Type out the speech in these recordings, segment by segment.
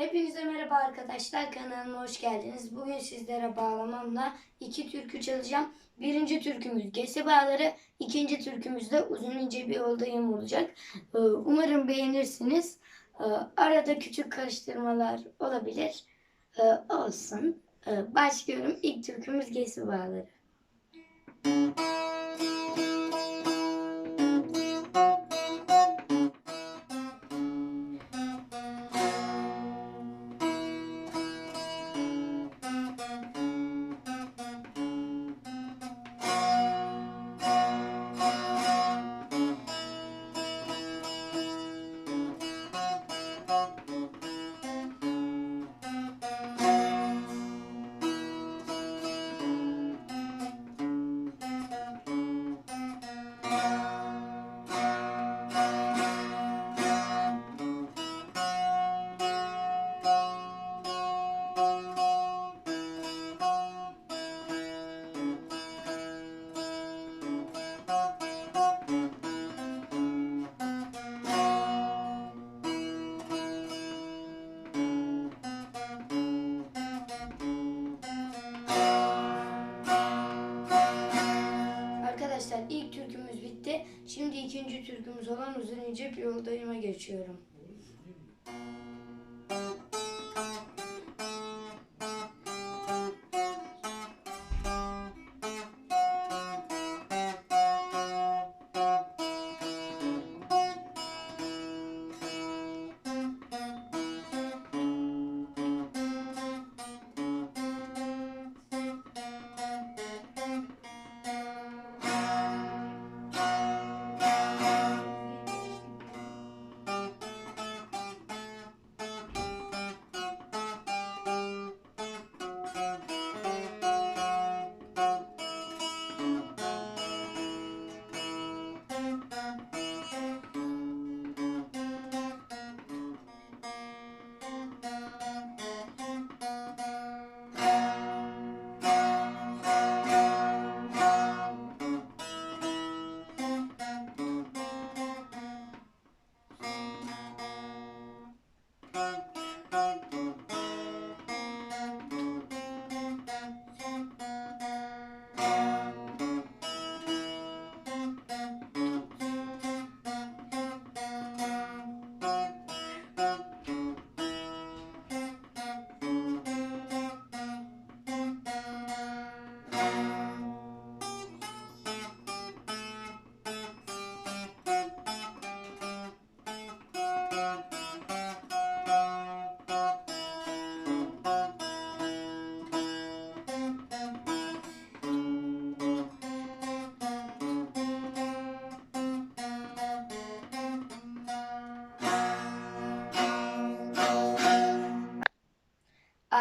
Hepinize merhaba arkadaşlar kanalıma hoş geldiniz. Bugün sizlere bağlamamla iki türkü çalacağım. Birinci türkümüz Gesi Bağları, ikinci türkümüz de Uzun ince bir yoldayım olacak. Ee, Umarım beğenirsiniz. Ee, Arada küçük karıştırmalar olabilir. Ee, Olsun. Başlıyorum. İlk türkümüz Gesi Bağları. Arkadaşlar Şimdi ikinci türkümüz olan Uzun ince bir yoldayıma geçiyorum.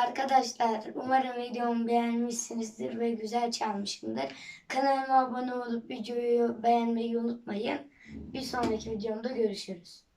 Arkadaşlar umarım videomu beğenmişsinizdir ve güzel çalmışımdır. Kanalıma abone olup videoyu beğenmeyi unutmayın. Bir sonraki videomda görüşürüz.